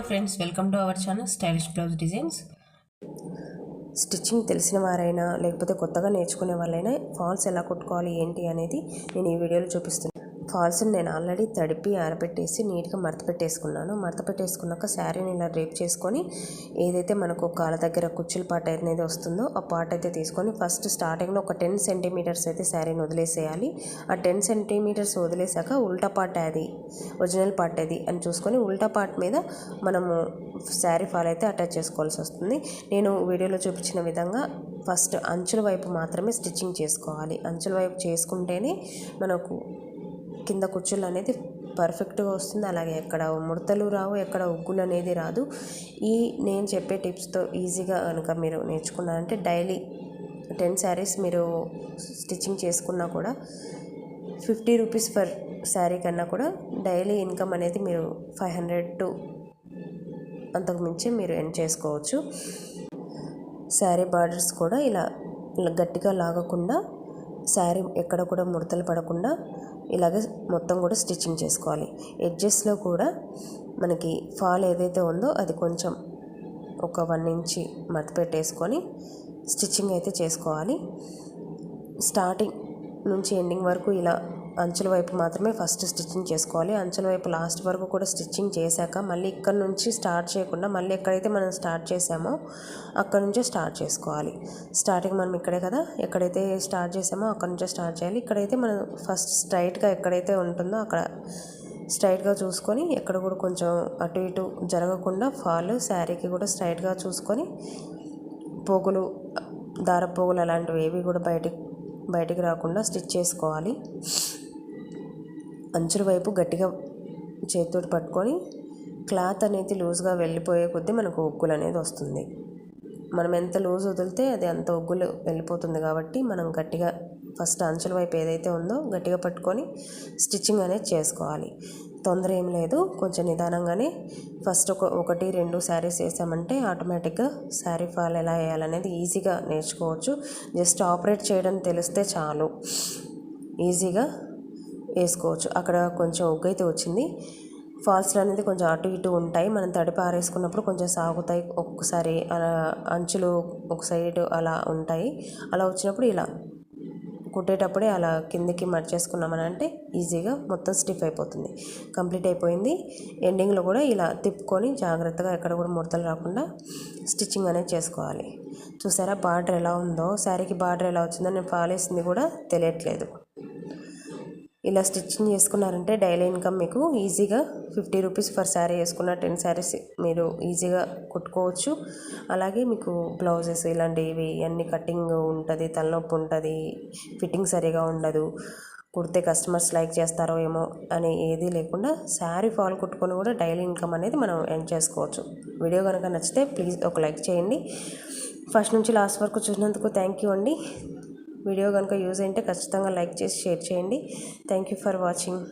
Hello friends welcome to our channel stylish blouse designs stitching తెలిసిన వారైనా లేకపోతే కొత్తగా నేర్చుకునే వాళ్ళైనా ఫాల్స్ ఎలా కుట్టుకోవాలి ఏంటి అనేది నేను ఈ వీడియోలో చూపిస్తున్నాను ఫాల్స్ని నేను ఆల్రెడీ తడిపి ఆరబెట్టేసి నీట్గా మడత పెట్టేసుకున్నాను. మడత పెట్టేసుకున్నాక శారీని ఇలా రేప్ చేసుకొని ఏదైతే మనకు కాళ్ళ దగ్గర కుచ్చుల పాట అనేది వస్తుందో ఆ పార్ట్ అయితే తీసుకొని ఫస్ట్ స్టార్టింగ్లో ఒక టెన్ సెంటీమీటర్స్ అయితే శారీని వదిలేసేయాలి. ఆ టెన్ సెంటీమీటర్స్ వదిలేసాక ఉల్టా పాట అది ఒరిజినల్ పార్ట్ అది అని చూసుకొని ఉల్టా పార్ట్ మీద మనము శారీ ఫాల్ అయితే అటాచ్ చేసుకోవాల్సి వస్తుంది. నేను వీడియోలో చూపించిన విధంగా ఫస్ట్ అంచుల వైపు మాత్రమే స్టిచ్చింగ్ చేసుకోవాలి. అంచుల వైపు చేసుకుంటేనే మనకు కింద కుచ్చులు అనేది పర్ఫెక్ట్గా వస్తుంది. అలాగే ఎక్కడ ముడతలు రావు ఎక్కడ ఉగ్గులు అనేది రాదు. ఈ నేను చెప్పే టిప్స్తో ఈజీగా కనుక మీరు నేర్చుకున్నారంటే డైలీ టెన్ శారీస్ మీరు స్టిచ్చింగ్ చేసుకున్నా కూడా ఫిఫ్టీ రూపీస్ పర్ శారీ కన్నా కూడా డైలీ ఇన్కమ్ అనేది మీరు ఫైవ్ హండ్రెడ్ టు అంతకు మించి మీరు ఎండ్ చేసుకోవచ్చు. శారీ బార్డర్స్ కూడా ఇలా గట్టిగా లాగకుండా శారీ ఎక్కడ కూడా ముడతలు పడకుండా ఇలాగే మొత్తం కూడా స్టిచ్చింగ్ చేసుకోవాలి. ఎడ్జెస్లో కూడా మనకి ఫాల్ ఏదైతే ఉందో అది కొంచెం ఒక వన్ ఇంచి మడత పెట్టేసుకొని స్టిచ్చింగ్ అయితే చేసుకోవాలి. స్టార్టింగ్ నుంచి ఎండింగ్ వరకు ఇలా అంచుల వైపు మాత్రమే ఫస్ట్ స్టిచ్చింగ్ చేసుకోవాలి. అంచుల వైపు లాస్ట్ వరకు కూడా స్టిచ్చింగ్ చేశాక మళ్ళీ ఇక్కడ నుంచి స్టార్ట్ చేయకుండా మళ్ళీ ఎక్కడైతే మనం స్టార్ట్ చేసామో అక్కడ నుంచే స్టార్ట్ చేసుకోవాలి. స్టార్టింగ్ మనం ఇక్కడే కదా? ఎక్కడైతే స్టార్ట్ చేసామో అక్కడ నుంచే స్టార్ట్ చేయాలి. ఇక్కడైతే మనం ఫస్ట్ స్ట్రైట్గా ఎక్కడైతే ఉంటుందో అక్కడ స్ట్రైట్గా చూసుకొని ఎక్కడ కూడా కొంచెం అటు ఇటు జరగకుండా ఫాల్ శారీకి కూడా స్ట్రైట్గా చూసుకొని పోగులు దార పోగులు అలాంటివి ఏవి కూడా బయటికి బయటికి రాకుండా స్టిచ్ చేసుకోవాలి. అంచుల వైపు గట్టిగా చేతితో పట్టుకొని క్లాత్ అనేది లూజ్గా వెళ్ళిపోయే కొద్దీ మనకు ఒగ్గులు అనేది వస్తుంది. మనం ఎంత లూజ్ వదిలితే అది అంత ఒగ్గులు వెళ్ళిపోతుంది కాబట్టి మనం గట్టిగా ఫస్ట్ అంచుల వైపు ఏదైతే ఉందో గట్టిగా పట్టుకొని స్టిచ్చింగ్ అనేది చేసుకోవాలి. తొందర ఏం లేదు కొంచెం నిదానంగానే ఫస్ట్ ఒక ఒకటి రెండు శారీస్ వేసామంటే ఆటోమేటిక్గా శారీ ఫాల్ ఎలా వేయాలనేది ఈజీగా నేర్చుకోవచ్చు. జస్ట్ ఆపరేట్ చేయడం తెలిస్తే చాలు. ఈజీగా వేసుకోవచ్చు. అక్కడ కొంచెం ఉగ్గైతే వచ్చింది. ఫాల్స్లు అనేది కొంచెం అటు ఇటు ఉంటాయి. మనం తడి పారేసుకున్నప్పుడు కొంచెం సాగుతాయి. ఒక్కొక్కసారి అలా అంచులు ఒక సైడ్ అలా ఉంటాయి. అలా వచ్చినప్పుడు ఇలా కుట్టేటప్పుడే అలా కిందకి మర్చేసుకున్నామని అంటే ఈజీగా మొత్తం స్టిఫ్ అయిపోతుంది. కంప్లీట్ అయిపోయింది. ఎండింగ్లో కూడా ఇలా తిప్పుకొని జాగ్రత్తగా ఎక్కడ కూడా ముడతలు రాకుండా స్టిచ్చింగ్ అనేది చేసుకోవాలి. చూసారా బార్డర్ ఎలా ఉందో? శారీకి బార్డర్ ఎలా వచ్చిందో నేను ఫాలేసింది కూడా తెలియట్లేదు. ఇలా స్టిచ్చింగ్ చేసుకున్నారంటే డైలీ ఇన్కమ్ మీకు ఈజీగా ఫిఫ్టీ రూపీస్ ఫర్ శారీ వేసుకున్న టెన్ శారీస్ మీరు ఈజీగా కుట్టుకోవచ్చు. అలాగే మీకు బ్లౌజెస్ ఇలాంటివి అన్ని కటింగ్ ఉంటుంది తలనొప్పి ఉంటుంది ఫిట్టింగ్ సరిగా ఉండదు. కుడితే కస్టమర్స్ లైక్ చేస్తారో ఏమో అని ఏది లేకుండా శారీ ఫాల్ కుట్టుకొని కూడా డైలీ ఇన్కమ్ అనేది మనం ఎండ్ చేసుకోవచ్చు. వీడియో కనుక నచ్చితే ప్లీజ్ ఒక లైక్ చేయండి. ఫస్ట్ నుంచి లాస్ట్ వరకు చూసినందుకు థ్యాంక్ యూ అండి. వీడియో కనుక యూజ్ అయింటే ఖచ్చితంగా లైక్ చేసి షేర్ చేయండి. Thank you for watching